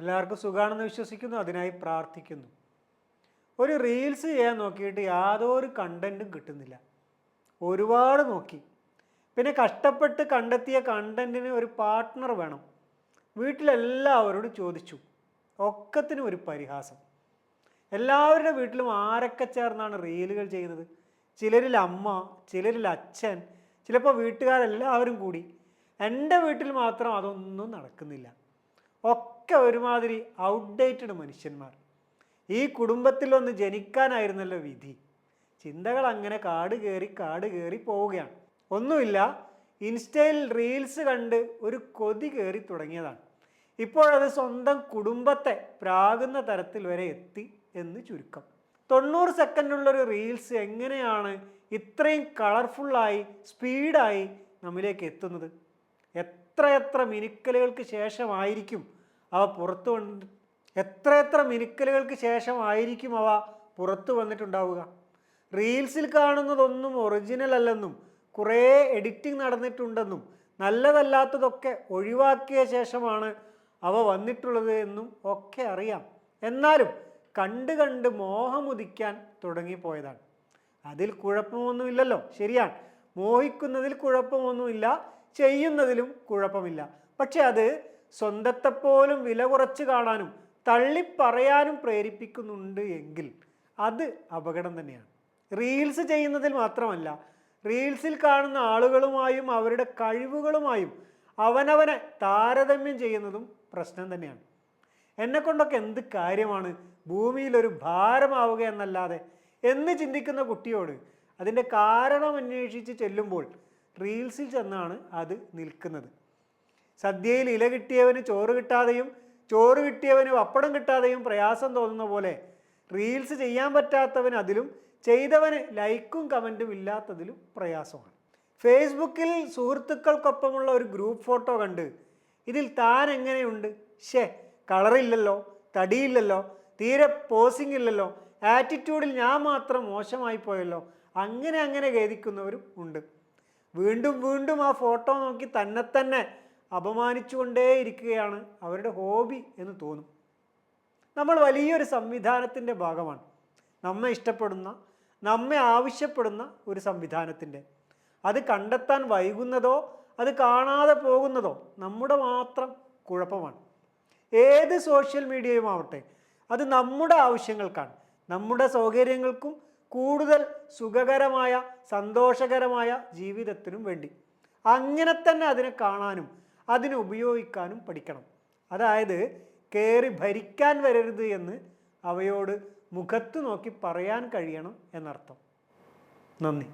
എല്ലാവർക്കും സുഖമാണെന്ന് വിശ്വസിക്കുന്നു അതിനായി പ്രാർത്ഥിക്കുന്നു. ഒരു റീൽസ് ചെയ്യാൻ നോക്കിയിട്ട് യാതൊരു കണ്ടന്റും കിട്ടുന്നില്ല. ഒരുപാട് നോക്കി. പിന്നെ കഷ്ടപ്പെട്ട് കണ്ടെത്തിയ കണ്ടന്റിന് ഒരു പാർട്ട്ണർ വേണം. വീട്ടിലെല്ലാവരോടും ചോദിച്ചു. ഒക്കത്തിനും ഒരു പരിഹാസം. എല്ലാവരുടെ വീട്ടിലും ആരൊക്കെ ചേർന്നാണ് റീലുകൾ ചെയ്യുന്നത്? ചിലരിൽ അമ്മ ചിലരിൽ അച്ഛൻ ചിലപ്പോൾ വീട്ടുകാരെല്ലാവരും കൂടി. എന്റെ വീട്ടിൽ മാത്രം അതൊന്നും നടക്കുന്നില്ല. ഒക്കെ ഒരുമാതിരി ഔട്ട്ഡേറ്റഡ് മനുഷ്യന്മാർ. ഈ കുടുംബത്തിൽ ഒന്ന് ജനിക്കാനായിരുന്നല്ലോ വിധി. ചിന്തകൾ അങ്ങനെ കാട് കയറി കാട് കയറി പോവുകയാണ്. ഒന്നുമില്ല ഇൻസ്റ്റയിൽ റീൽസ് കണ്ട് ഒരു കൊതി കയറി തുടങ്ങിയതാണ്. ഇപ്പോഴത് സ്വന്തം കുടുംബത്തെ പ്രാകുന്ന തരത്തിൽ വരെ എത്തി എന്ന് ചുരുക്കം. തൊണ്ണൂറ് സെക്കൻഡുള്ളൊരു റീൽസ് എങ്ങനെയാണ് ഇത്രയും കളർഫുള്ളായി സ്പീഡായി നമ്മിലേക്ക് എത്തുന്നത്? എത്രയെത്ര മിനുക്കലുകൾക്ക് ശേഷമായിരിക്കും അവ പുറത്തു വന്ന് എത്രയെത്ര മിനുക്കലുകൾക്ക് ശേഷമായിരിക്കും അവ പുറത്തു വന്നിട്ടുണ്ടാവുക. റീൽസിൽ കാണുന്നതൊന്നും ഒറിജിനൽ അല്ലെന്നും കുറേ എഡിറ്റിംഗ് നടന്നിട്ടുണ്ടെന്നും നല്ലതല്ലാത്തതൊക്കെ ഒഴിവാക്കിയ ശേഷമാണ് അവ വന്നിട്ടുള്ളത് എന്നും ഒക്കെ അറിയാം. എന്നാലും കണ്ട് കണ്ട് മോഹമുദിക്കാൻ തുടങ്ങിപ്പോയതാണ്. അതിൽ കുഴപ്പമൊന്നുമില്ലല്ലോ ശരിയാണ്. മോഹിക്കുന്നതിൽ കുഴപ്പമൊന്നുമില്ല ചെയ്യുന്നതിലും കുഴപ്പമില്ല. പക്ഷെ അത് സ്വന്തത്തെപ്പോലും വില കുറച്ച് കാണാനും തള്ളിപ്പറയാനും പ്രേരിപ്പിക്കുന്നുണ്ട് എങ്കിൽ അത് അപകടം തന്നെയാണ്. റീൽസ് ചെയ്യുന്നതിൽ മാത്രമല്ല റീൽസിൽ കാണുന്ന ആളുകളുമായും അവരുടെ കഴിവുകളുമായും അവനവനെ താരതമ്യം ചെയ്യുന്നതും പ്രശ്നം തന്നെയാണ്. എന്നെ കൊണ്ടൊക്കെ എന്ത് കാര്യമാണ് ഭൂമിയിലൊരു ഭാരമാവുക എന്നല്ലാതെ എന്ന് ചിന്തിക്കുന്ന കുട്ടിയോട് അതിന്റെ കാരണം അന്വേഷിച്ച് ചെല്ലുമ്പോൾ റീൽസിൽ ചെന്നാണ് അത് നിൽക്കുന്നത്. സദ്യയിൽ ഇല കിട്ടിയവന് ചോറ് കിട്ടാതെയും ചോറ് കിട്ടിയവന് പപ്പടം കിട്ടാതെയും പ്രയാസം തോന്നുന്ന പോലെ റീൽസ് ചെയ്യാൻ പറ്റാത്തവന് അതിലും ചെയ്തവന് ലൈക്കും കമന്റും ഇല്ലാത്തതിലും പ്രയാസമാണ്. ഫേസ്ബുക്കിൽ സുഹൃത്തുക്കൾക്കൊപ്പമുള്ള ഒരു ഗ്രൂപ്പ് ഫോട്ടോ കണ്ട് ഇതിൽ താൻ എങ്ങനെയുണ്ട്? ഷേ കളറില്ലല്ലോ തടിയില്ലല്ലോ തീരെ പോസിംഗ് ഇല്ലല്ലോ ആറ്റിറ്റ്യൂഡിൽ ഞാൻ മാത്രം മോശമായി പോയല്ലോ അങ്ങനെ അങ്ങനെ ഖേദിക്കുന്നവരും ഉണ്ട്. വീണ്ടും വീണ്ടും ആ ഫോട്ടോ നോക്കി തന്നെ തന്നെ അപമാനിച്ചുകൊണ്ടേയിരിക്കുകയാണ് അവരുടെ ഹോബി എന്ന് തോന്നും. നമ്മൾ വലിയൊരു സംവിധാനത്തിന്റെ ഭാഗമാണ്. നമ്മെ ഇഷ്ടപ്പെടുന്ന നമ്മെ ആവശ്യപ്പെടുന്ന ഒരു സംവിധാനത്തിന്റെ. അത് കണ്ടെത്താൻ വൈകുന്നതോ അത് കാണാതെ പോകുന്നതോ നമ്മുടെ മാത്രം കുഴപ്പമാണ്. ഏത് സോഷ്യൽ മീഡിയയും ആവട്ടെ അത് നമ്മുടെ ആവശ്യങ്ങൾക്കാണ്. നമ്മുടെ സൗകര്യങ്ങൾക്കും കൂടുതൽ സുഖകരമായ സന്തോഷകരമായ ജീവിതത്തിനും വേണ്ടി. അങ്ങനെ തന്നെ അതിനെ കാണാനും അതിനെ ഉപയോഗിക്കാനും പഠിക്കണം. അതായത് കയറി ഭരിക്കാൻ വരരുത് എന്ന് അവയോട് മുഖത്ത് നോക്കി പറയാൻ കഴിയണം എന്നർത്ഥം. നന്ദി.